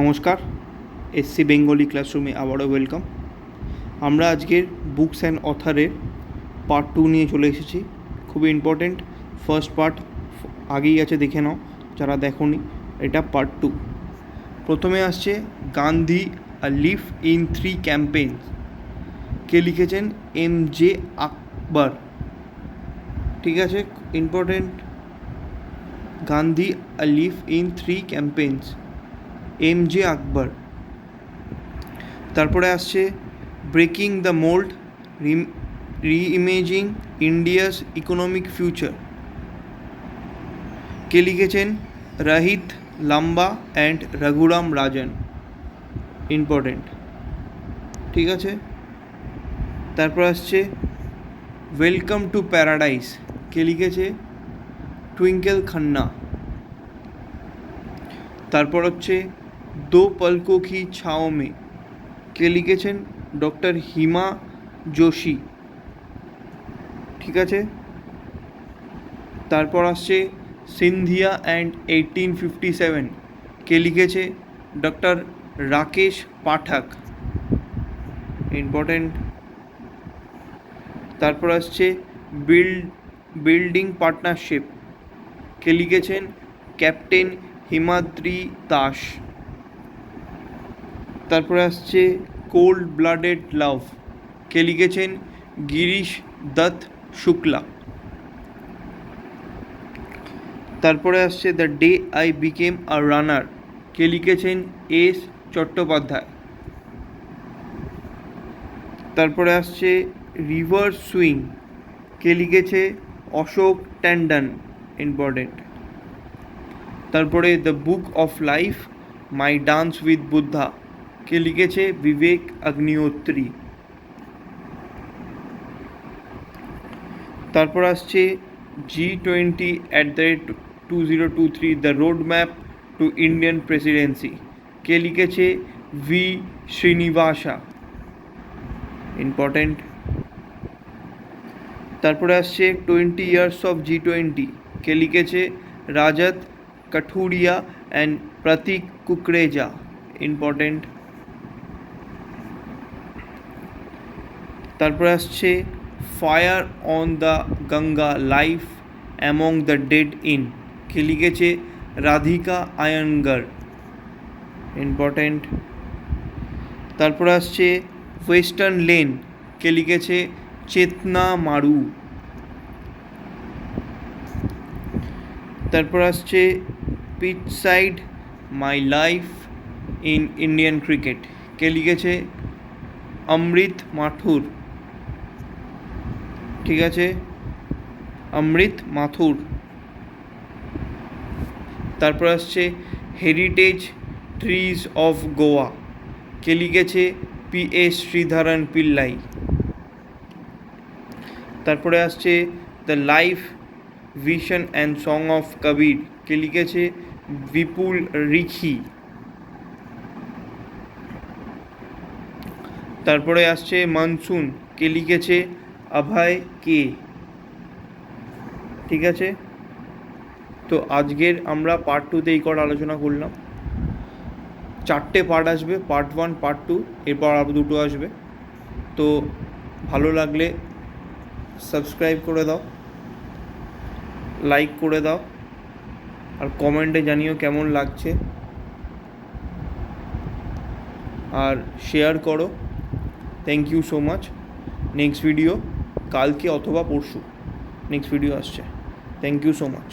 নমস্কার, SC Bengali ক্লাসরুমে আবারও ওয়েলকাম। আমরা আজকের বুকস অ্যান্ড অথারের পার্ট টু নিয়ে চলে এসেছি। খুবই ইম্পর্টেন্ট, ফার্স্ট পার্ট আগেই আছে, দেখে নাও, যারা দেখোনি, এটা পার্ট টু। প্রথমে আসছে Gandhi a life in three campaign কে লিখেছেন? M J Akbar. ঠিক আছে, important, Gandhi a life in three campaigns. M J Akbar. তারপরে আসছে breaking the mould reimagining India's economic future. কে লিখেছেন? রাহিত লাম্বা অ্যান্ড রঘুরাম রাজন। ইম্পর্টেন্ট। ঠিক আছে? তারপর আসছে ওয়েলকাম টু প্যারাডাইস। কে লিখেছে? টুইঙ্কেল খান্না। তারপর হচ্ছে দো পলকো কি ছাও মে কে লিখেছেন ডক্টর হিমা যোশী ঠিক আছে তারপর আসছে Scindia and eighteen fifty seven কে লিখেছে ডক্টর রাকেশ পাঠক ইম্পর্টেন্ট তারপর আসছে বিল্ড বিল্ডিং পার্টনারশিপ কে লিখেছেন ক্যাপ্টেন হিমাদ্রি দাস তারপরে আসছে কোল্ড ব্লাডেড লাভ কে লিখেছেন গিরিশ দত্ত শুক্লা। তারপরে আসছে the day I became a runner কে লিখেছেন এস চট্টোপাধ্যায়। তারপরে আসছে রিভার সুইং কে লিখেছে অশোক ট্যান্ডন ইম্পর্টেন্ট তারপরে the book of life my dance with Buddha কে লিখেছে বিবেক অগ্নিহোত্রী তারপর আসছে G twenty at the rate two zero two three the road map to Indian presidency কে লিখেছে ভি শ্রীনিবাসা ইম্পর্টেন্ট তারপরে আসছে twenty years of G twenty কে লিখেছে Rajat Kathuria and Prateek Kukreja important তারপরে আসছে fire on the Ganga life among the dead in. কে লিখেছে? Radhika আয়ঙ্গর important তারপর আসছে western lane. কে লিখেছে? চেতনা মারু। তারপর আসছে pitch side my life in Indian cricket. কে লিখেছে? অমৃত মাথুর ঠিক আছে? অমৃত মাথুর। তারপর আসছে হেরিটেজ ট্রিজ অফ গোয়া কে লিখেছে? P S Sreedharan Pillai. তারপরে আসছে the life vision and song of Kabir কে লিখেছে? বিপুল রিখি তারপরে আসছে মনসুন কে লিখেছে? অভয় কে? ঠিক আছে? তো আজকের আমরা পার্ট টুতে এই করার আলোচনা করলাম। চারটে পার্ট আসবে পার্ট ওয়ান পার্ট টু এরপর আরও দুটো আসবে। তো ভালো লাগলে সাবস্ক্রাইব করে দাও লাইক করে দাও, আর কমেন্টে জানিও কেমন লাগছে। আর শেয়ার করো। Thank you so much next video কালকে অথবা পরশু। নেক্সট ভিডিও আসছে। Thank you so much